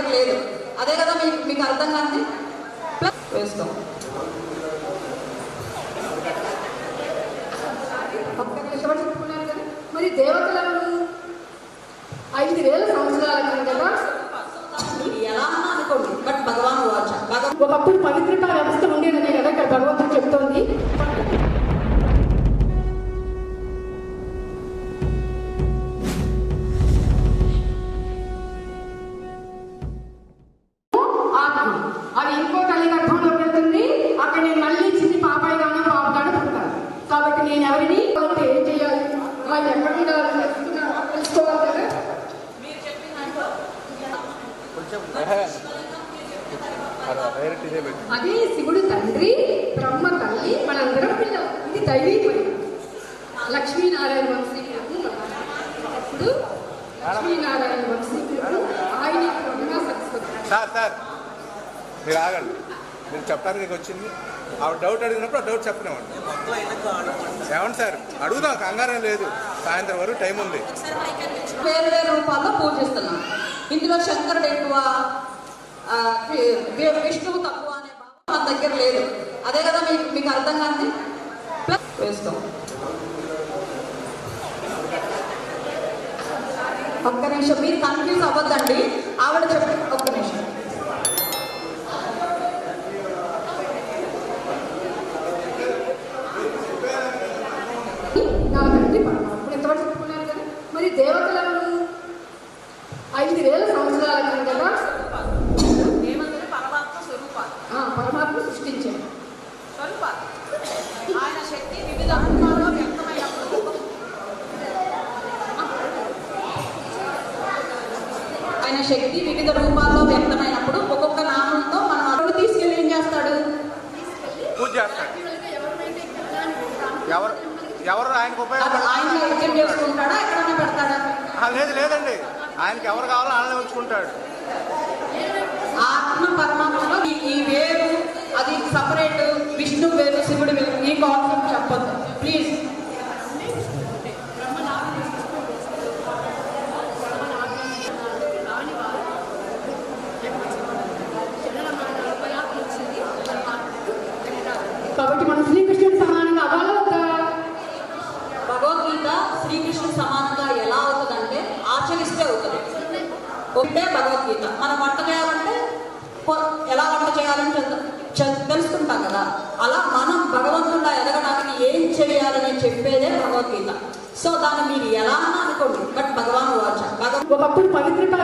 దగ్గర లేదు. అదే కదా మీకు మీకు అర్థం కాదు ప్లస్ వేస్తాం కదా? మరి దేవతలను ఐదు వేల సంవత్సరాల మీరు ఎలా అనుకోండి బట్ భగవాన్ వాచ. ఒకప్పుడు పవిత్రత వ్యవస్థ ఉండేదనే అదే శివుడు తండ్రి బ్రహ్మ తల్లి మనందరం పిల్లలు. ఇది దైవీ పరిణామం లక్ష్మీనారాయణ వంశీకులకు అప్పుడు లక్ష్మీనారాయణ వంశీకులకు ఆయన సార్ సార్ మీరు ఆగండి. మీరు చెప్పడానికి వచ్చింది. ఆ డౌట్ అడిగినప్పుడు ఆ డౌట్ చెప్పినామండి ఏమండి సార్? అడుగుదాం కంగారం లేదు. సాయంత్రం వరకు టైం ఉంది. వేరు వేరు రూపాల్లో పూజిస్తున్నాం ఇందులో శంకరుడు ఎక్కువ విష్ణువు తక్కువ అనే భావం మన దగ్గర లేదు. అదే కదా మీకు మీకు అర్థం కాదు ప్లస్ వేస్తాం. ఒక్క నిమిషం మీరు కన్ఫ్యూజ్ అవ్వద్దండి. ఆవిడ చెప్పి ఒక్క నిమిషం నా తండ్రి పరమాత్ముడు ఎంతవరకు చెప్పుకున్నారు కదా మరి దేవతలను ఐదు వేల సంవత్సరాల ఏమంటే పరమాత్మ స్వరూపాలు. ఆ, పరమాత్మ సృష్టించాడు ఆయన శక్తి వివిధ రూపాల్లో వ్యక్తమైనప్పుడు ఆయన శక్తి వివిధ రూపాల్లో వ్యక్తమైనప్పుడు ఒక్కొక్క నామంతో మనం అడుగు తీసుకెళ్ళి ఏం చేస్తాడు? పూజ చేస్తాడు. ఎవరు ఎవరు ఆయనకు ఉపయోగపడ ఆయన యజ్ఞం చేసుకుంటాడా? లేదు లేదండి. ఆయనకి ఎవరు కావాలో ఆయనే ఉంచుకుంటాడు. ఆత్మ పరమాత్మలో ఈ- వేరు అది సపరేట్ విష్ణు వేరు శివుడు వేరు. ఈ కాన్సెప్ట్ చెప్పొద్దు. ప్లీజ్ కాబట్టి మనం శ్రీకృష్ణుడు సమానంగా అవ్వాలా భగవద్గీత శ్రీకృష్ణుడు సమానంగా ఒకటే భగవద్గీత. మనం వంట చేయాలంటే ఎలా వంట చేయాలని తెలుసుకుంటాం కదా. అలా మనం భగవంతుడా ఎదగడానికి ఏం చేయాలని చెప్పేదే భగవద్గీత. సో దాన్ని మీరు ఎలా అనుకోండి బట్ భగవాన్ వాచ. భగవ ఒకప్పుడు పవిత్ర